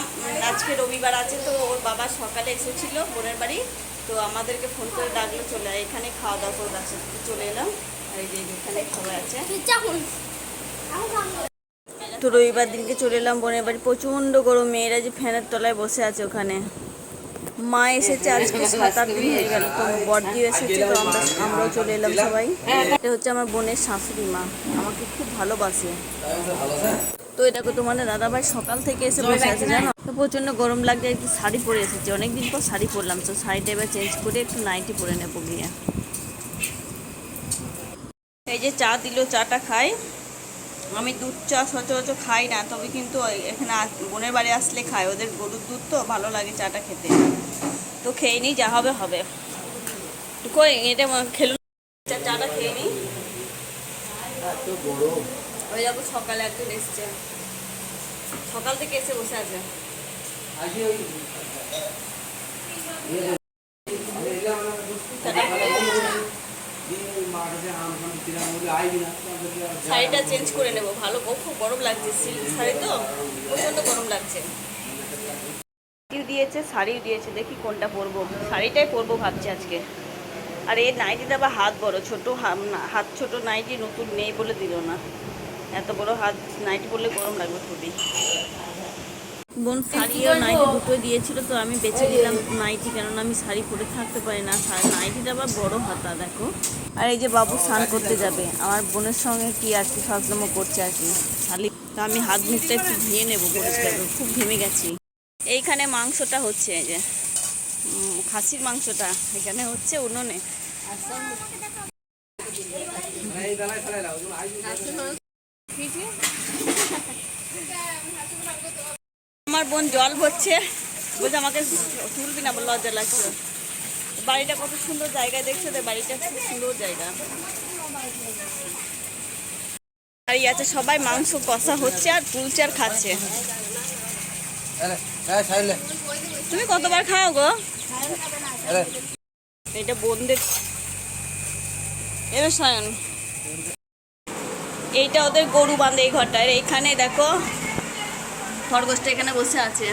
উম, আজকে রবিবার আছে তো ওর বাবা সকালে এসেছিল বোনের বাড়ি। তো আমাদেরকে ফোন করে ডাকলো চলে এখানে খাওয়া দাওয়া করে আছে চলে এলাম। আর এই যে এখানে খাবার আছে। তো রবিবার দিনকে চলে এলাম বোনের বাড়ি। প্রচণ্ড গরম মেয়েরা যে ফ্যানের তলায় বসে আছে ওখানে। মা এসেছে আজকে সাত আট দিন হয়ে গেল তো বড়দিও এসেছে তো আমরা আমরাও চলে এলাম সবাই। এটা হচ্ছে আমার বোনের শাশুড়ি মা। আমাকে খুব ভালোবাসে। তো এটা তোমাদের দাদাভাই সকাল থেকে এসে বসে আছে জানো? তো প্রচণ্ড গরম লাগছে একটু শাড়ি পরে এসেছে। অনেকদিন পর শাড়ি পরলাম তো শাড়িটা এবার চেঞ্জ করে একটু নাইটি পরে নেব গিয়ে। এই যে চা দিল চাটা খাই। আমি দুধ চা সচরাচর খাই না তবে কিন্তু এখানে বোনের বাড়ি আসলে খাই। ওদের গরুর দুধ তো ভালো লাগে চাটা খেতে। তো খেয়ে নিই যা হবে হবে। কই এটা চা- চাটা খেয়ে নিই। ওই সকালে একজন এসছে। সকাল থেকে এসে বসে আছে। শাড়িটা চেঞ্জ করে নেব। ভালো খুব গরম লাগছে সিল্ক শাড়ি তো, প্রচণ্ড গরম লাগছে। দিয়েছে, শাড়িও দিয়েছে, দেখি কোনটা পরবো। শাড়িটাই পরবো ভাবছি আজকে। আর, এই নাইটিটা আবার হাত বড়, ছোট হাত ছোট নাইটি নতুন নেই বলে দিল না। এত বড় হাত নাইটি পরলে গরম লাগবে খুবই। বোন শাড়িও নাইটি দুটোই দিয়েছিল তো আমি বেছে দিলাম নাইটি কেননা আমি শাড়ি পরে থাকতে পারি না। নাইটিটা আবার বড় হাতা দেখো। আর এই যে বাবু স্নান করতে যাবে আমার বোনের সঙ্গে কি আর কি ফাজলামো করছে আর কি? শালি তা আমি হাত মুখটা একটু ধুয়ে নেব পরিষ্কার খুব ঘেমে গেছি। এইখানে মাংসটা হচ্ছে এই যে খাসির মাংসটা এখানে হচ্ছে উনুনে? আমার বোন জল ভরছে। বলছে আমাকে তুলবি না বলে লজ্জা লাগছে। বাড়িটা কত সুন্দর জায়গায় দেখছ তো, বাড়িটা খুব সুন্দর জায়গা। আছে সবাই, মাংস কষা হচ্ছে আর তুলছে আর খাচ্ছে। তুমি কতবার খাও গো? এটা বোনদের এবার সায়ন এইটা ওদের গরু বাঁধে এই ঘরটায়। এইখানে দেখো, খরগোশটা এখানে বসে আছে।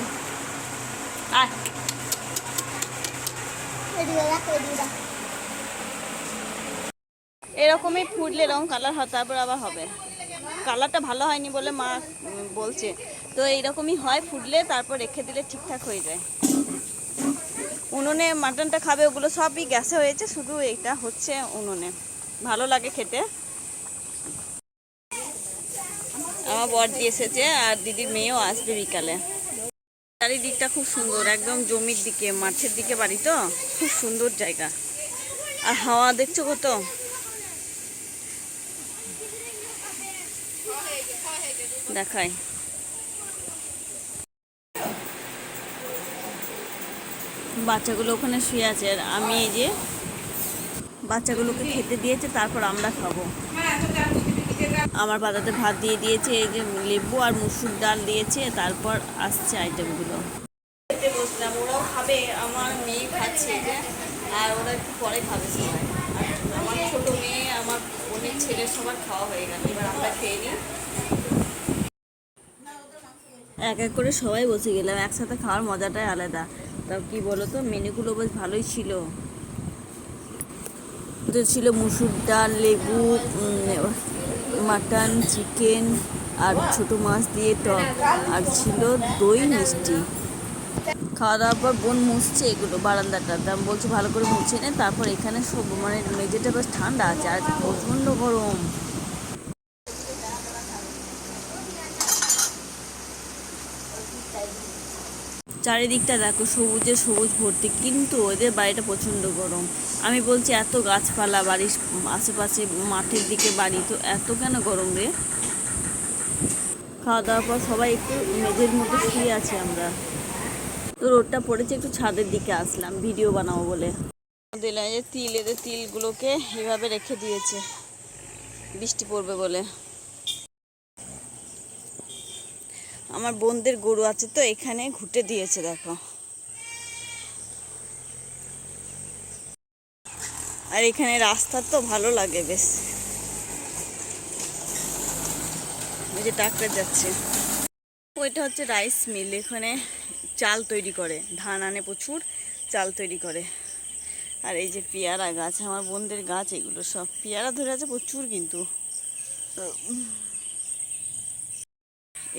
এরকমই ফুটলে এরকম কালার হয়, তারপর আবার হবে। কালারটা ভালো হয়নি বলে মা বলছে। তো এইরকমই হয়, ফুটলে তারপর রেখে দিলে ঠিকঠাক হয়ে যায়। উনুনে মাটনটা খাবে ওগুলো সবই গ্যাসে হয়েছে, শুধু এইটা হচ্ছে উনুনে। ভালো লাগে খেতে। আমার বড়দি এসেছে আর দিদির মেয়েও আসবে বিকালে। চারিদিকটা খুব সুন্দর, একদম জমির দিকে, মাঠের দিকে বাড়ি তো, খুব সুন্দর জায়গা। আর হাওয়া দেখছ কত? দেখাই। বাচ্চাগুলো ওখানে শুয়ে আছে, আর আমি এই যে বাচ্চাগুলোকে খেতে দিয়েছে, তারপর আমরা খাব। আমার বাদাতে ভাত দিয়ে দিয়েছে এই যে লেবু আর মুসুর ডাল দিয়েছে তারপর আসছে আইটেমগুলো খেতে বসলাম ওরাও খাবে আমার মেয়ে খাচ্ছে আর ওরা একটু পরে খাবে সবাই। আমার ছোট মেয়ে আমার বোনের ছেলে সবার খাওয়া হয়ে গেল। এবার আমরা খেয়ে নিই। এক এক করে সবাই বসে গেলাম একসাথে খাওয়ার মজাটাই আলাদা। তাও কি বলো তো মেনুগুলো বেশ ভালোই ছিল। ছিল মুসুর ডাল লেবু মাটন, চিকেন আর ছোট মাছ দিয়ে টক। আর ছিল দই মিষ্টি। খাওয়া দাওয়ার পর বোন মুছছে এগুলো বারান্দাটা। দাম বলছে, ভালো করে মুছে নে, তারপর এখানে সব মানে মেঝেটা বেশ ঠান্ডা আছে, আর প্রচণ্ড গরম। চারিদিকটা দেখো সবুজে সবুজ ভর্তি, কিন্তু ওদের বাড়িটা প্রচণ্ড গরম। আমি বলছি এত গাছপালা, বাড়ির আশেপাশে মাঠের দিকে বাড়ি, তো এত কেন গরম রে? খাওয়া দাওয়ার পর সবাই একটু মেঝের মধ্যে শুয়ে আছি আমরা। তো রোদটা পড়েছে, একটু ছাদের দিকে আসলাম, ভিডিও বানাবো বলে। দিলাম যে তিল, এদের তিলগুলোকে এভাবে রেখে দিয়েছে, বৃষ্টি পড়বে বলে। আমার বোনদের গরু আছে তো এখানে ঘুটে দিয়েছে, দেখো। আর এখানে রাস্তা তো ভালো লাগে, বেশ। ওই যে ট্রাক্টর যাচ্ছে। ওইটা হচ্ছে রাইস মিল, এখানে চাল তৈরি করে। ধান আনে প্রচুর, চাল তৈরি করে। আর এই যে পেয়ারা গাছ, আমার বোনদের গাছ, এগুলো সব। পেয়ারা ধরে আছে প্রচুর কিন্তু।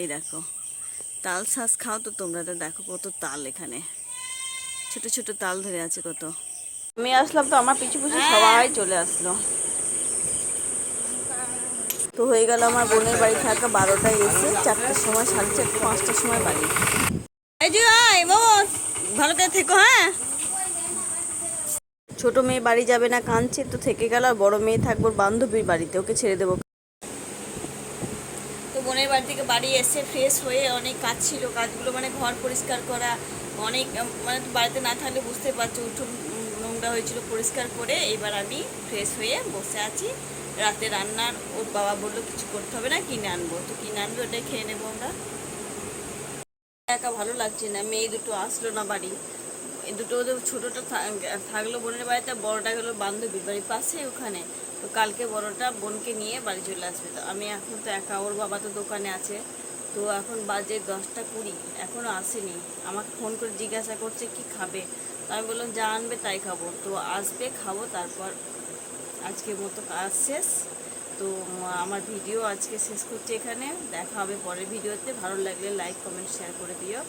এই দেখো। তাল শাঁস খাও তো তোমরা তো দেখো কত তাল এখানে। ছোট ছোট তাল ধরে আছে কত। আমি আসলাম তো আমার পিছু পিছু সবাই চলে আসলো। তো হয়ে গেল আমার বোনের বাড়ি থাকা বারোটায় এসে চারটার সময়, সাড়ে চারটে, পাঁচটার সময় বাড়ি। ভালো করে থেকো হ্যাঁ? ছোট মেয়ে বাড়ি যাবে না, কাঁদছে তো থেকে গেল, আর বড় মেয়ে থাকব বান্ধবীর বাড়িতে, ওকে ছেড়ে দেবো। বাড়ি থেকে বাড়ি এসে ফ্রেশ হয়ে অনেক কাজ ছিল, কাজগুলো মানে ঘর পরিষ্কার করা, অনেক মানে বাড়িতে না থাকলে বুঝতে পারছ, উঠোন নোংরা হয়েছিল পরিষ্কার করে, এবার আমি ফ্রেশ হয়ে বসে আছি। রাতে রান্নার, ওর বাবা বলল কিছু করতে হবে না, কিনে আনব। তো কিনে আনব, ওটাই খেয়ে নেব আমরা। একা ভালো লাগছে না, মেয়ে দুটো আসলো না বাড়ি। দুটো ওদের ছোটোটা থাকল বোনের বাড়িতে বড়টা গেলো বান্ধবীর বাড়ির পাশে ওখানে। তো কালকে বড়টা বোনকে নিয়ে বাড়ি চলে আসবে। তো আমি এখন তো একা, ওর বাবা তো দোকানে আছে। তো এখন বাজে দশটা কুড়ি এখনও আসেনি। আমাকে ফোন করে জিজ্ঞাসা করছে কি খাবে। তো আমি বললাম, যা আনবে তাই খাব। তো আসবে, খাব, তারপর আজকের মতো কাজ শেষ। তো আমার ভিডিও আজকে শেষ করছি এখানে। দেখা হবে পরের ভিডিওতে। ভালো লাগলে লাইক কমেন্ট শেয়ার করে দিও।